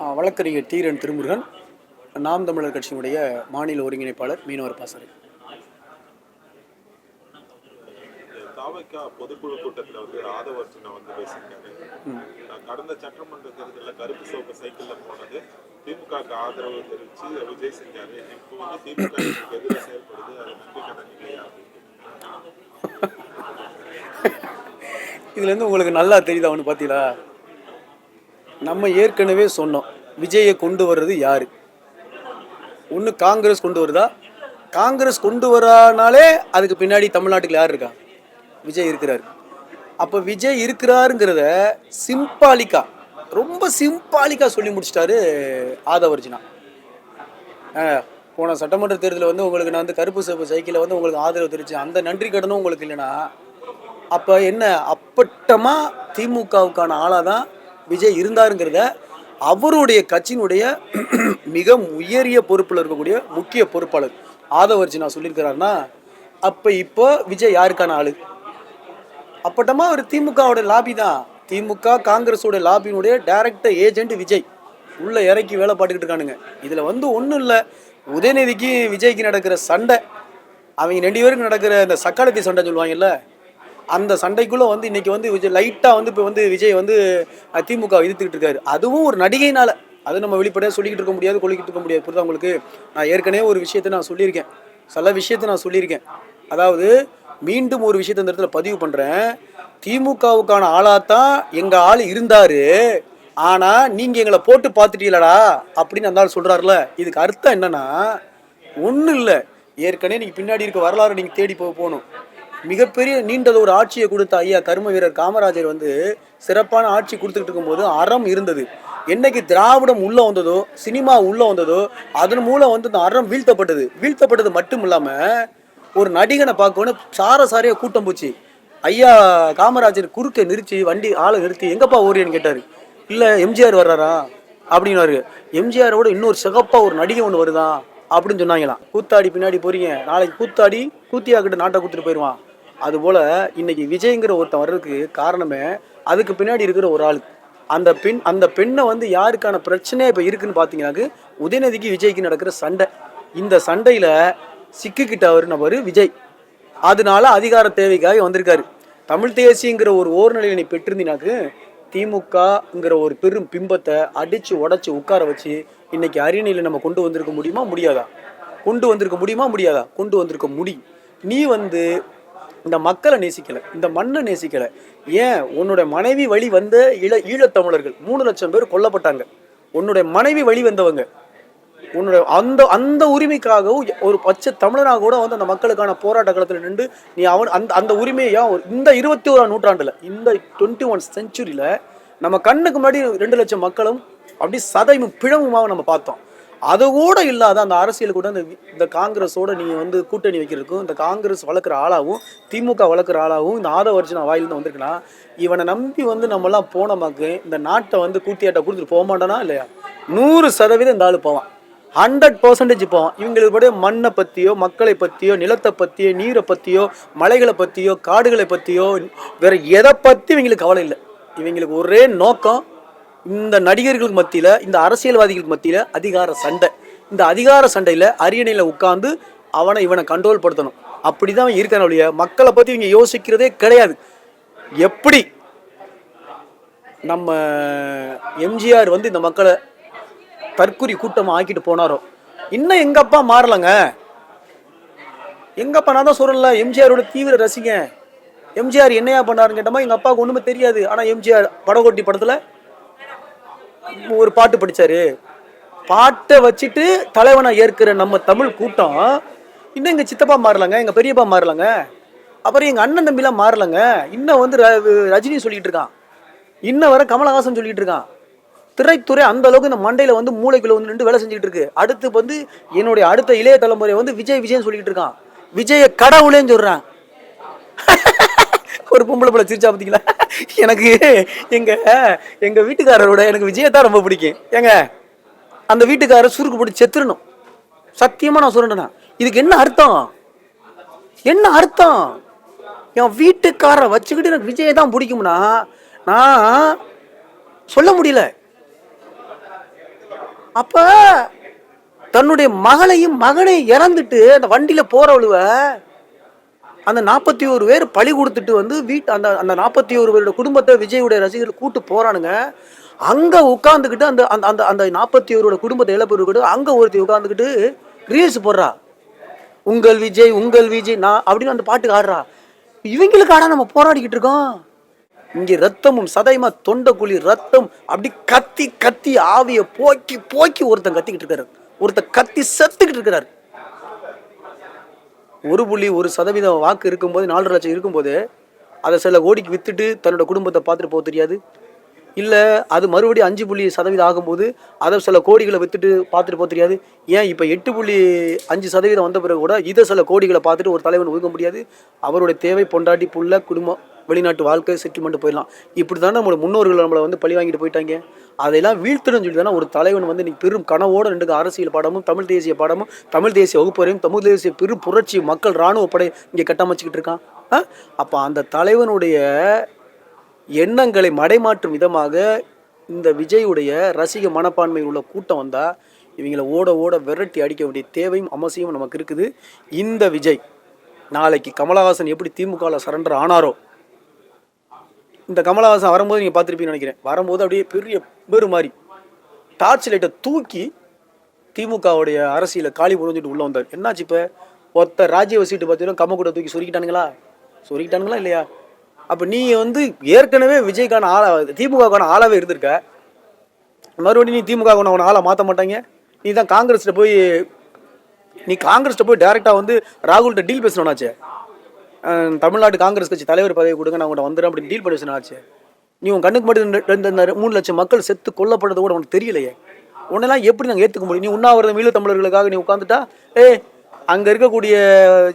வழக்கறிஞர் தீரன் திருமுருகன் நாம் தமிழர் கட்சியினுடைய மாநில ஒருங்கிணைப்பாளர் மீனவர் பாசறை. தாவக்கா பொதுக்குழு கூட்டத்தில் வந்து ஆதவர்ஜுனா வந்து பேசியிருக்காரு. கடந்த சட்டமன்ற தேர்தலில் கருப்பு சோப்பு சைக்கிள்ல போனது. திமுகவுக்கு ஆதரவு தெரிவித்து விஜய் செஞ்சாரு. இப்போ வந்து திமுக எதிராக செயல்படுது. அது நன்றி கடன் இல்லையா இதுலேருந்து உங்களுக்கு நல்லா தெரியுதா ஒன்று பார்த்தீங்களா நம்ம ஏற்கனவே சொன்னோம் விஜயை கொண்டு வர்றது யாரு? ஒன்று காங்கிரஸ் கொண்டு வருதா? காங்கிரஸ் கொண்டு வரானாலே அதுக்கு பின்னாடி தமிழ்நாட்டுக்கு யார் இருக்கா? விஜய் இருக்கிறாரு. அப்போ விஜய் இருக்கிறாருங்கிறத சிம்பாலிக்கா ரொம்ப சிம்பாலிக்கா சொல்லி முடிச்சிட்டாரு ஆதவர்ஜினா. போன சட்டமன்ற தேர்தலில் வந்து உங்களுக்கு நான் வந்து கருப்பு சிவப்பு சைக்கிளில் வந்து உங்களுக்கு ஆதரவு தெரிவிச்சேன். அந்த நன்றி கடனும் உங்களுக்கு இல்லைன்னா அப்போ என்ன அப்பட்டமாக திமுகவுக்கான ஆளாக தான் விஜய் இருந்தாருங்கிறத அவருடைய கட்சியினுடைய மிக உயரிய பொறுப்பில் இருக்கக்கூடிய முக்கிய பொறுப்பாளர் ஆதவர்ஜினா சொல்லியிருக்கிறாருன்னா அப்போ இப்போ விஜய் யாருக்கான ஆளு? அப்பட்டமா ஒரு திமுகவோட லாபி தான். திமுக காங்கிரஸோட லாபியினுடைய டைரக்டர் ஏஜென்ட் விஜய். உள்ள இறக்கி வேலை பார்த்துக்கிட்டு இருக்கானுங்க. இதில் வந்து ஒன்றும் இல்லை. உதயநிதிக்கு விஜய்க்கு நடக்கிற சண்டை அவங்க ரெண்டு பேருக்கு நடக்கிற இந்த சக்காலத்தி சண்டை சொல்லுவாங்கல்ல அந்த சண்டைக்குள்ளே வந்து இன்னைக்கு வந்து விஜய் லைட்டாக வந்து இப்போ வந்து விஜய் வந்து திமுக எதிர்த்துக்கிட்டு இருக்காரு. அதுவும் ஒரு நடிகைனால அது நம்ம வெளிப்படையாக சொல்லிக்கிட்டு இருக்க முடியாது கொள்ளிக்கிட்டு இருக்க முடியாது. புரியுதா உங்களுக்கு? நான் ஏற்கனவே ஒரு விஷயத்தை நான் சொல்லியிருக்கேன். சில விஷயத்தை நான் சொல்லியிருக்கேன். அதாவது மீண்டும் ஒரு விஷயத்தை இந்த இடத்துல பதிவு பண்ணுறேன் திமுகவுக்கான ஆளாத்தான் எங்கள் ஆள் இருந்தார். ஆனால் நீங்கள் எங்களை போட்டு பார்த்துட்டீங்களடா அப்படின்னு அந்த ஆள் சொல்கிறாருல இதுக்கு அர்த்தம் என்னன்னா ஒன்றும் இல்லை. ஏற்கனவே நீங்கள் பின்னாடி இருக்க வரலாறு நீங்கள் தேடி போக போகணும். மிகப்பெரிய நீண்டது ஒரு ஆட்சியை கொடுத்த ஐயா கர்ம வீரர் காமராஜர் வந்து சிறப்பான ஆட்சி கொடுத்துக்கிட்டு இருக்கும்போது அறம் இருந்தது. என்னைக்கு திராவிடம் உள்ள வந்ததோ சினிமா உள்ள வந்ததோ அதன் மூலம் வந்து இந்த அறம் வீழ்த்தப்பட்டது. வீழ்த்தப்பட்டது மட்டும் இல்லாமல் ஒரு நடிகனை பார்க்கணும் சார சாரையா கூட்டம் போச்சு. ஐயா காமராஜர் குறுக்க நிறுத்தி வண்டி ஆளை நிறுத்தி எங்கப்பா ஓரியன்னு கேட்டார். இல்லை எம்ஜிஆர் வர்றாரா? அப்படின்னாரு. எம்ஜிஆரோட இன்னொரு சிகப்பாக ஒரு நடிகை ஒன்று வருதான் அப்படின்னு சொன்னாங்களாம். கூத்தாடி பின்னாடி போறீங்க. நாளைக்கு கூத்தாடி கூத்தியாக்கிட்ட நாட்டை கொடுத்துட்டு போயிடுவான் அதுபோல் இன்னைக்கு விஜய்ங்கிற ஒருத்தன் வர்றதுக்கு காரணமே அதுக்கு பின்னாடி இருக்கிற ஒரு ஆள். அந்த பெண் அந்த பெண்ணை வந்து யாருக்கான பிரச்சனை இப்போ இருக்குன்னு பார்த்தீங்கன்னாக்கு உதயநிதிக்கு விஜய்க்கு நடக்கிற சண்டை. இந்த சண்டையில் சிக்கிக்கிட்ட அவர் நபர் விஜய். அதனால அதிகார தேவைக்காக வந்திருக்காரு. தமிழ் தேசியங்கிற ஒரு ஓர்நிலையை நீ பெற்றிருந்தீனாக்கு திமுகங்கிற ஒரு பெரும் பிம்பத்தை அடித்து உடச்சி உட்கார வச்சு இன்னைக்கு அரியணையில் நம்ம கொண்டு வந்திருக்க முடியுமா முடியாதா? கொண்டு வந்திருக்க முடியுமா முடியாதா? கொண்டு வந்திருக்க முடியும். நீ வந்து இந்த மக்களை நேசிக்கலை இந்த மண்ணை நேசிக்கலை. ஏன்? உன்னுடைய மனைவி வழி வந்த இள ஈழத்தமிழர்கள் மூணு லட்சம் பேர் கொல்லப்பட்டாங்க. உன்னுடைய மனைவி வழி வந்தவங்க. உன்னுடைய அந்த அந்த உரிமைக்காகவும் ஒரு பச்சை தமிழனாக கூட வந்து அந்த மக்களுக்கான போராட்ட களத்தில் நின்று நீ அவன் அந்த அந்த உரிமையை ஏன் ஒரு- இந்த இருபத்தி ஓராம் நூற்றாண்டில் இந்த டுவெண்ட்டி ஒன் செஞ்சுரியில் நம்ம கண்ணுக்கு முன்னாடி ரெண்டு லட்சம் மக்களும் அப்படி சதையும் பிழவுமாக நம்ம பார்த்தோம். அது கூட இல்லாத அந்த அரசியல் கூட இந்த இந்த காங்கிரஸோட நீங்கள் வந்து கூட்டணி வைக்கிறதுக்கும் இந்த காங்கிரஸ் வளர்க்குற ஆளாகவும் திமுக வளர்க்குற ஆளாகவும் இந்த ஆதவர்ஜன வாயிலிருந்து வந்திருக்கலாம் இவனை நம்பி வந்து நம்மலாம் போனமாக்கு இந்த நாட்டை வந்து கூட்டியாட்ட கொடுத்துட்டு போக மாட்டானா இல்லையா? நூறு சதவீதம் இந்த ஆள் போவான். ஹண்ட்ரட் பர்சன்டேஜ் போவான். இவங்களுக்கு கூட மண்ணை பற்றியோ மக்களை பற்றியோ நிலத்தை பற்றியோ நீரை பற்றியோ மலைகளை பற்றியோ காடுகளை பற்றியோ வேறு எதை பற்றி இவங்களுக்கு கவலை இல்லை. இவங்களுக்கு ஒரே நோக்கம் இந்த நடிகர்களுக்கு மத்தியில் இந்த அரசியல்வாதிகளுக்கு மத்தியில் அதிகார சண்டை. இந்த அதிகார சண்டையில் அரியணையில் உட்காந்து அவனை இவனை கண்ட்ரோல் படுத்தணும். அப்படி தான் இருக்கான ஒழிய மக்களை பற்றி இவங்க யோசிக்கிறதே கிடையாது. எப்படி நம்ம எம்ஜிஆர் வந்து இந்த மக்களை தற்குறி கூட்டமாக ஆக்கிட்டு போனாரோ? இன்னும் எங்க அப்பா மாறலங்க? எங்கப்பா நான் தான் சொல்லல எம்ஜிஆரோட தீவிர ரசிகன். எம்ஜிஆர் என்னையா பண்ணாருன்னு கேட்டோமா எங்கள் அப்பாவுக்கு ஒன்றுமே தெரியாது. ஆனால் எம்ஜிஆர் படகோட்டி படத்தில் ஒரு பாட்டு படிச்சாரு. பாட்டை வச்சுட்டு தலைவனை ஏற்கிற நம்ம தமிழ் கூட்டம் இன்னும் எங்கள் சித்தப்பா மாறலங்க எங்கள் பெரியப்பா மாறலங்க. அப்புறம் எங்கள் அண்ணன் தம்பிலாம் மாறலங்க. இன்னும் வந்து ர- ரஜினி சொல்லிட்டு இருக்கான். இன்ன வரை கமலஹாசன் சொல்லிட்டு இருக்கான். திரைத்துறை அந்த அளவுக்கு இந்த மண்டையில் வந்து மூளைக்குள்ள வந்து நின்று வேலை செஞ்சுட்டு இருக்கு. அடுத்து வந்து என்னுடைய அடுத்த இளைய தலைமுறை வந்து விஜய் விஜய்னு சொல்லிட்டு இருக்கான். விஜய கடவுளேன்னு சொல்றான். ஒரு பொம்பளை பிள்ளை சிரிச்சா பார்த்தீங்களா எனக்கு எங்க எங்க வீட்டுக்காரரோட எனக்கு விஜயை தான் ரொம்ப பிடிக்கும். ஏங்க அந்த வீட்டுக்காரர் சுருக்கு போட்டு செத்துறணும். சத்தியமா நான் சொல்றேன் இதுக்கு என்ன அர்த்தம்? என்ன அர்த்தம்? என் வீட்டுக்காரரை வச்சுக்கிட்டு எனக்கு விஜயை தான் பிடிக்கும்னா நான் சொல்ல முடியல. அப்ப தன்னுடைய மகளையும் மகனையும் இறந்துட்டு அந்த வண்டியில போறவளுவ அந்த நாற்பத்தி ஒரு பேர் பழி கொடுத்துட்டு வந்து வீட்டு அந்த அந்த நாற்பத்தி ஒரு பேரோட குடும்பத்தை விஜயுடைய ரசிகர்கள் கூட்டு போறானுங்க. அங்க உட்காந்துக்கிட்டு அந்த அந்த அந்த அந்த நாற்பத்தி ஒருவோட குடும்பத்தை இழப்பு அங்க ஒருத்தி உட்காந்துக்கிட்டு ரீல்ஸ் போடுறா. உங்கள் விஜய் உங்கள் விஜய் நான் அப்படின்னு அந்த பாட்டுக்கு ஆடுறா. இவங்களுக்கு ஆடா நம்ம போராடிக்கிட்டு இருக்கோம். இங்கே ரத்தமும் சதைமா தொண்டக்குழி ரத்தம் அப்படி கத்தி கத்தி ஆவியை போக்கி போக்கி ஒருத்தன் கத்திக்கிட்டு இருக்காரு. ஒருத்தன் கத்தி செத்துக்கிட்டு இருக்கிறாரு ஒரு புள்ளி ஒரு சதவீதம் வாக்கு இருக்கும்போது நாலரை லட்சம் இருக்கும்போது அதை சில கோடிக்கு வித்துட்டு தன்னோட குடும்பத்தை பார்த்துட்டு போக தெரியாது. இல்லை அது மறுபடியும் அஞ்சு புள்ளி சதவீதம் ஆகும்போது அதை சில கோடிகளை வித்துட்டு பார்த்துட்டு போக தெரியாது. ஏன் இப்போ எட்டு புள்ளி அஞ்சு சதவீதம் வந்த பிறகு கூட இதை சில கோடிகளை பார்த்துட்டு ஒரு தலைவன் ஒதுக்க முடியாது. அவருடைய தேவை பொண்டாட்டி புள்ள குடும்பம் வெளிநாட்டு வாழ்க்கை செட்டில்மெண்ட் போயிடலாம். இப்படி தானே நம்மளோட முன்னோர்கள் நம்மளை வந்து பழி வாங்கிட்டு போயிட்டாங்க. அதையெல்லாம் வீழ்த்தணும்னு சொல்லி தானே ஒரு தலைவன் வந்து இன்னைக்கு பெரும் கனவோடு ரெண்டு அரசியல் பாடமும் தமிழ் தேசிய பாடமும் தமிழ் தேசிய வகுப்பறையும் தமிழ் தேசிய பெரு புரட்சி மக்கள் இராணுவ படை இங்கே கட்டமைச்சிக்கிட்டு இருக்கான். ஆ? அப்போ அந்த தலைவனுடைய எண்ணங்களை மடைமாற்றும் விதமாக இந்த விஜயுடைய ரசிக மனப்பான்மை உள்ள கூட்டம் வந்தால் இவங்கள ஓட ஓட விரட்டி அடிக்க வேண்டிய தேவையும் அவசியமும் நமக்கு இருக்குது. இந்த விஜய் நாளைக்கு கமலஹாசன் எப்படி திமுகவில் சரண்டர் ஆனாரோ இந்த கமலஹாசன் வரும்போது நீங்கள் பார்த்துருப்பீங்கன்னு நினைக்கிறேன். வரும்போது அப்படியே பெரிய பேர் மாதிரி டார்ச் லைட்டை தூக்கி திமுகவுடைய அரசியலை காலி புரிஞ்சுட்டு உள்ளே வந்தார். என்னாச்சு இப்போ? ஒத்த ராஜ்ய சீட்டு பார்த்தீங்கன்னா கம்ம தூக்கி சொருக்கிட்டானுங்களா சொருக்கிட்டானுங்களா இல்லையா? அப்போ நீ வந்து ஏற்கனவே விஜய்க்கான ஆளா திமுகவுக்கான ஆளாவே இருந்திருக்க. மறுபடியும் நீ திமுக உன ஆளை மாற்ற மாட்டாங்க. நீ தான் காங்கிரஸ்கிட்ட போய் நீ காங்கிரஸில் போய் டேரெக்டாக வந்து ராகுல்கிட்ட டீல் பேசணும்னாச்சே. தமிழ்நாடு காங்கிரஸ் கட்சி தலைவர் பதவி கொடுங்க நான் உங்கள்கிட்ட வந்துடுறேன் அப்படின்னு டீல் பண்ணி சொன்னாச்சு நீ உன் கண்ணுக்கு மட்டும் ரெண்டு- ரெண்டு இந்த மூணு லட்சம் மக்கள் செத்து கொல்லப்படுறது கூட உனக்கு தெரியலையே. உன்னெல்லாம் எப்படி நாங்கள் ஏற்றுக்க முடியும்? நீ உண்ணாவிரதம் ஈழத் தமிழர்களுக்காக நீ உட்காந்துட்டா ஏ அங்கே இருக்கக்கூடிய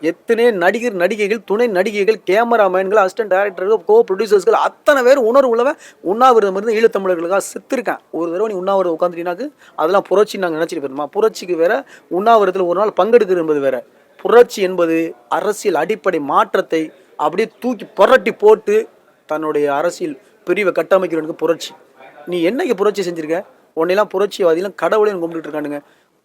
எத்தனை நடிகர் நடிகைகள் துணை நடிகைகள் கேமராமேன்கள் அசிஸ்டன்ட் டைரக்டர்கள் கோ ப்ரொடியூசர்ஸ்கள் அத்தனை பேர் உணர்வு உள்ளவன் உண்ணாவிரதம் இருந்து ஈழத்தமிழர்களுக்காக செத்துருக்கேன். ஒரு தடவை நீ உண்ணாவிரதம் உட்காந்துட்டீங்கன்னாக்கு அதெல்லாம் புரட்சி நாங்கள் நினச்சிட்டு போயிருமா புரட்சிக்கு வேற உண்ணாவிரதத்தில் ஒரு நாள் பங்கெடுக்கிறது என்பது வேற. புரட்சி என்பது அரசியல் அடிப்படை மாற்றத்தை அப்படியே தூக்கி புரட்டி போட்டு தன்னுடைய அரசியல் பிரிவை கட்டமைக்கிறவனுக்கு புரட்சி. நீ என்னைக்கு புரட்சி செஞ்சிருக்க? உன்னையெல்லாம் புரட்சிவாதியெல்லாம் கடவுளையும் கும்பிட்டுட்டு இருக்கானுங்க.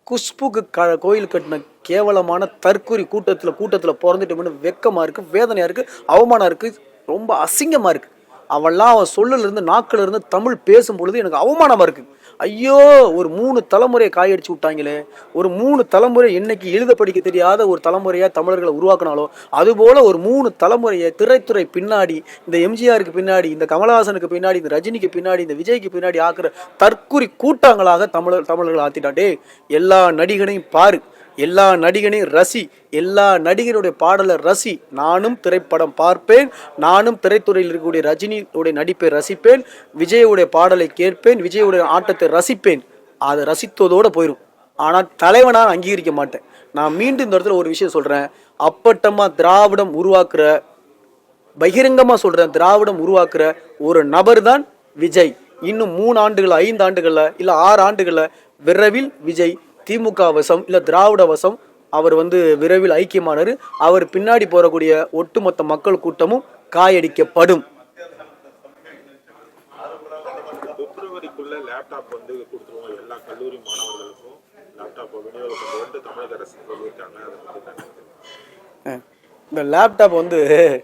குஷ்புக்கு க கோயில் கட்டின கேவலமான தற்கொலை கூட்டத்தில் கூட்டத்தில் பிறந்துட்டோம்னு வெக்கமாக இருக்குது வேதனையாக இருக்குது அவமானம் இருக்குது ரொம்ப அசிங்கமாக இருக்குது அவெல்லாம் அவன் சொல்லிலிருந்து நாக்கிலிருந்து இருந்து தமிழ் பேசும் பொழுது எனக்கு அவமானமாக இருக்குது ஐயோ ஒரு மூணு தலைமுறையை காயடிச்சு விட்டாங்களே. ஒரு மூணு தலைமுறை என்னைக்கு எழுத படிக்க தெரியாத ஒரு தலைமுறையாக தமிழர்களை உருவாக்கினாலோ அதுபோல் ஒரு மூணு தலைமுறையை திரைத்துறை பின்னாடி இந்த எம்ஜிஆருக்கு பின்னாடி இந்த கமலஹாசனுக்கு பின்னாடி இந்த ரஜினிக்கு பின்னாடி இந்த விஜய்க்கு பின்னாடி ஆக்குற தற்குறி கூட்டங்களாக தமிழர் தமிழர்கள் ஆத்திட்டாட்டே எல்லா நடிகனையும் பாரு. எல்லா நடிகனையும் ரசி எல்லா நடிகருடைய பாடலை ரசி. நானும் திரைப்படம் பார்ப்பேன். நானும் திரைத்துறையில் இருக்கக்கூடிய ரஜினியுடைய நடிப்பை ரசிப்பேன். விஜயுடைய பாடலை கேட்பேன். விஜயுடைய ஆட்டத்தை ரசிப்பேன். அதை ரசித்ததோடு போயிடும் ஆனால் தலைவனாக நான் அங்கீகரிக்க மாட்டேன். நான் மீண்டும் இந்த இடத்துல ஒரு விஷயம் சொல்கிறேன் அப்பட்டமாக திராவிடம் உருவாக்குற பகிரங்கமாக சொல்கிறேன் திராவிடம் உருவாக்குற ஒரு நபர் தான் விஜய். இன்னும் மூணு ஆண்டுகள் ஐந்து ஆண்டுகளில் இல்லை ஆறு ஆண்டுகளில் விரைவில் விஜய் திமுக வசம் இல்லை திராவிட வசம் அவர் வந்து விரைவில் ஐக்கியமானார். அவர் பின்னாடி போறக்கூடிய ஒட்டுமொத்த மக்கள் கூட்டமும் காயடிக்கப்படும்? இந்த லேப்டாப் வந்து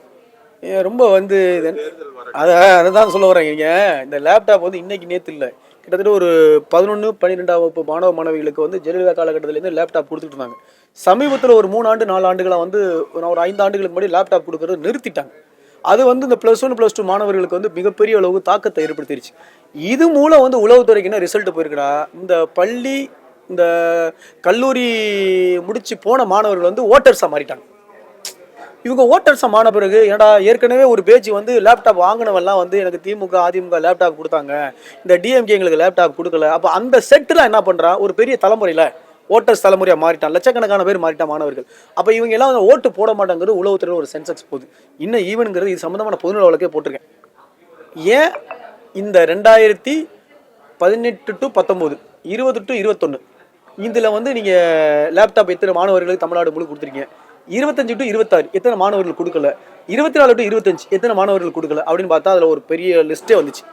ரொம்ப வந்து இது என்ன- தேர்தல் வர அதை அதுதான் சொல்ல வரேன் இந்த லேப்டாப் வந்து இன்னைக்கு நேற்று இல்லை. கிட்டத்தட்ட ஒரு பதினொன்று பன்னிரெண்டாம் வகுப்பு மாணவ மாணவிகளுக்கு வந்து ஜெயலலிதா காலகட்டத்திலேருந்து லேப்டாப் கொடுத்துட்டு இருந்தாங்க. சமீபத்தில் ஒரு மூணு ஆண்டு நாலு ஆண்டுகளாக வந்து நான் ஒரு ஐந்து ஆண்டுகளுக்கு முன்னாடி லேப்டாப் கொடுக்கறது நிறுத்திட்டாங்க. அது வந்து இந்த ப்ளஸ் ஒன் ப்ளஸ் டூ மாணவர்களுக்கு வந்து மிகப்பெரிய அளவு தாக்கத்தை ஏற்படுத்திருச்சு. இது மூலம் வந்து உளவுத்துறைக்கு என்ன ரிசல்ட் போயிருக்குடா இந்த பள்ளி இந்த கல்லூரி முடிச்சு போன மாணவர்கள் வந்து ஓட்டர்ஸாக மாறிட்டாங்க. இவங்க ஓட்டர்ஸை ஆன பிறகு ஏன்டா ஏற்கனவே ஒரு பேஜ் வந்து லேப்டாப் வாங்கினவெல்லாம் வந்து எனக்கு திமுக அதிமுக லேப்டாப் கொடுத்தாங்க. இந்த டிஎம்கே எங்களுக்கு லேப்டாப் கொடுக்கல. அப்போ அந்த செட்டில் என்ன பண்ணுறான் ஒரு பெரிய தலைமுறையில் ஓட்டர்ஸ் தலைமுறையாக மாறிட்டான். லட்சக்கணக்கான பேர் மாறிட்டான் மாணவர்கள். அப்போ இவங்க எல்லாம் வந்து ஓட்டு போட மாட்டாங்கிறது உளவுத்துறையில் ஒரு சென்செக்ஸ் போகுது இன்னும் ஈவனுங்கிறது இது சம்மந்தமான பொதுநல வழக்கே போட்டிருக்கேன். ஏன் இந்த ரெண்டாயிரத்தி பதினெட்டு டு பத்தொம்போது இருபது டு இருபத்தொன்று இதில் வந்து நீங்கள் லேப்டாப் எத்தனை மாணவர்களுக்கு தமிழ்நாடு முழு கொடுத்துருக்கீங்க? இருபத்தஞ்சு டு இருபத்தாறு எத்தனை மாணவர்கள் கொடுக்கல? இருபத்தி நாலு டு இருபத்தஞ்சு எத்தனை மாணவர்கள் கொடுக்கல? அப்படின்னு பார்த்தா அதில் ஒரு பெரிய லிஸ்ட்டே வந்துச்சு.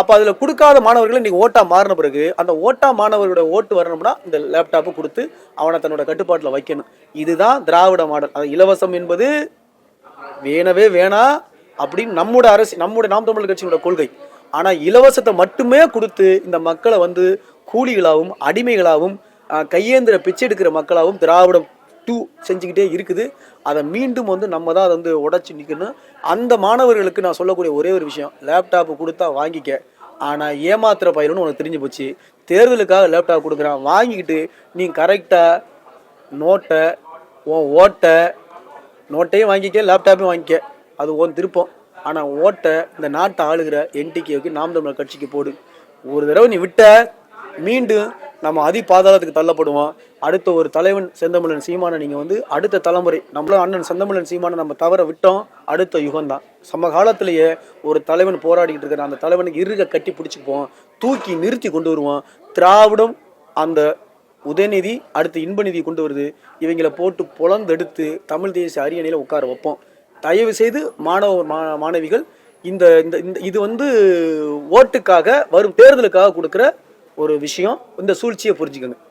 அப்போ அதில் கொடுக்காத மாணவர்களை இன்றைக்கி ஓட்டா மாறின பிறகு அந்த ஓட்டா மாணவர்களோட ஓட்டு வரணும்னா இந்த லேப்டாப்பு கொடுத்து அவனை தன்னோட கட்டுப்பாட்டில் வைக்கணும். இதுதான் திராவிட மாடல். அது இலவசம் என்பது வேணவே வேணாம் அப்படின்னு நம்மோட அரசு நம்முடைய நாம் தமிழர் கட்சியோட கொள்கை. ஆனால் இலவசத்தை மட்டுமே கொடுத்து இந்த மக்களை வந்து கூலிகளாகவும் அடிமைகளாகவும் கையேந்திர பிச்சை எடுக்கிற மக்களாகவும் திராவிடம் டூ செஞ்சுக்கிட்டே இருக்குது. அதை மீண்டும் வந்து நம்ம தான் அதை வந்து உடச்சி நிற்கணும் அந்த மாணவர்களுக்கு நான் சொல்லக்கூடிய ஒரே ஒரு விஷயம் லேப்டாப்பு கொடுத்தா வாங்கிக்க. ஆனால் ஏமாத்துற பயிலுன்னு உனக்கு தெரிஞ்சு போச்சு. தேர்தலுக்காக லேப்டாப் கொடுக்குறான். வாங்கிக்கிட்டு நீ கரெக்டாக நோட்டை உன் ஓட்டை நோட்டையும் வாங்கிக்க லேப்டாப்பையும் வாங்கிக்க. அது உன் திருப்பம். ஆனால் ஓட்டை இந்த நாட்டை ஆளுகிற என்டிகேவுக்கு நாம் தமிழர் கட்சிக்கு போடு. ஒரு தடவை நீ விட்ட மீண்டும் நம்ம அதி பாதாளத்துக்கு தள்ளப்படுவோம். அடுத்த ஒரு தலைவன் செந்தமிழன் சீமானை நீங்கள் வந்து அடுத்த தலைமுறை நம்மள அண்ணன் செந்தமிழன் சீமானை நம்ம தவற விட்டோம். அடுத்த யுகம் தான். சம காலத்திலேயே ஒரு தலைவன் போராடிக்கிட்டு இருக்கிற அந்த தலைவனுக்கு இருக கட்டி பிடிச்சிப்போம் தூக்கி நிறுத்தி கொண்டு வருவோம். திராவிடம் அந்த உதயநிதி அடுத்து இன்பநிதி கொண்டு வருது. இவங்களை போட்டு புலந்தெடுத்து தமிழ் தேசிய அரியணையில் உட்கார வைப்போம். தயவு செய்து மாணவ மா- மாணவிகள் இந்த இந்த இந்த இது வந்து ஓட்டுக்காக வரும் தேர்தலுக்காக கொடுக்குற ஒரு விஷயம் இந்த சூழ்ச்சியை புரிஞ்சுக்கணும்.